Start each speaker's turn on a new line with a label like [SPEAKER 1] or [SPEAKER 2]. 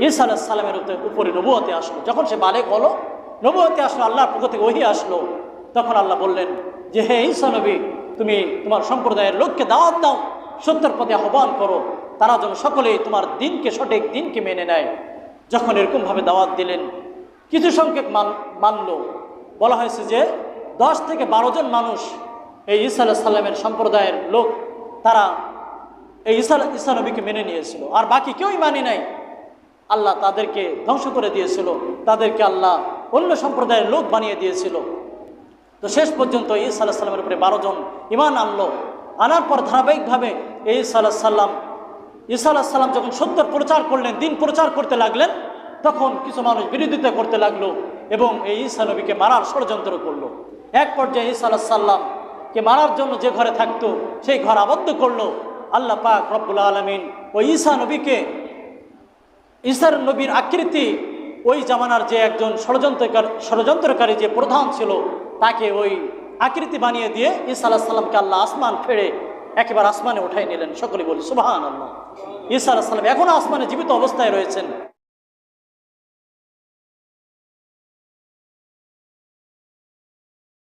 [SPEAKER 1] ঈসা আলাহ সালামের উপরে নবুয়তে আসলো। যখন সে বালেক হলো নবুয়তে আসলো, আল্লাহর পক্ষ থেকে ওহি আসলো। তখন আল্লাহ বললেন, যে হে ঈসা নবী, তুমি তোমার সম্প্রদায়ের লোককে দাওয়াত দাও, সত্যের পথে আহ্বান করো। তারা যেন সকলেই তোমার দিনকে সঠিক দিনকে মেনে নেয়। যখন এরকমভাবে দাওয়াত দিলেন, কিছু সংখ্যক মান, মানল। বলা হয়েছে যে দশ থেকে বারো জন মানুষ এই ঈসা আলাহ সাল্লামের সম্প্রদায়ের লোক, তারা এই ঈসা ঈসা নবীকে মেনে নিয়েছিল। আর বাকি কেউই মানে নাই। আল্লাহ তাদেরকে ধ্বংস করে দিয়েছিল। তাদেরকে আল্লাহ অন্য সম্প্রদায়ের লোক বানিয়ে দিয়েছিল। তো শেষ পর্যন্ত ঈসা আল্লাহ সাল্লামের উপরে বারো জন ইমান আনলো। আনার পর ধারাবাহিকভাবে এই আল্লাহ সাল্লাম ঈসা আল্লাহ সাল্লাম যখন সত্যের প্রচার করলেন, দিন প্রচার করতে লাগলেন, তখন কিছু মানুষ বিরোধিতা করতে লাগল এবং এই ঈসা নবীকে মারার ষড়যন্ত্র করল। এক পর্যায়ে ঈসা আল্লাহ সাল্লামকে মারার জন্য যে ঘরে থাকতো, সেই ঘর আবদ্ধ করল। আল্লাহ পাক রব্বুল আলমিন ওই ঈসা নবীকে ঈসার নবীর আকৃতি ওই জামানার যে একজন ষড়যন্ত্রকার ষড়যন্ত্রকারী যে প্রধান ছিল, তাকে ওই আকৃতি বানিয়ে দিয়ে ঈসা আলাহ সাল্লামকে আল্লাহ আসমান ফেড়ে একেবারে আসমানে উঠাই নিলেন। সকলে বলি সুবাহান আল্লাহ ঈসা আলাহ সাল্লাম এখনও আসমানে জীবিত অবস্থায় রয়েছেন।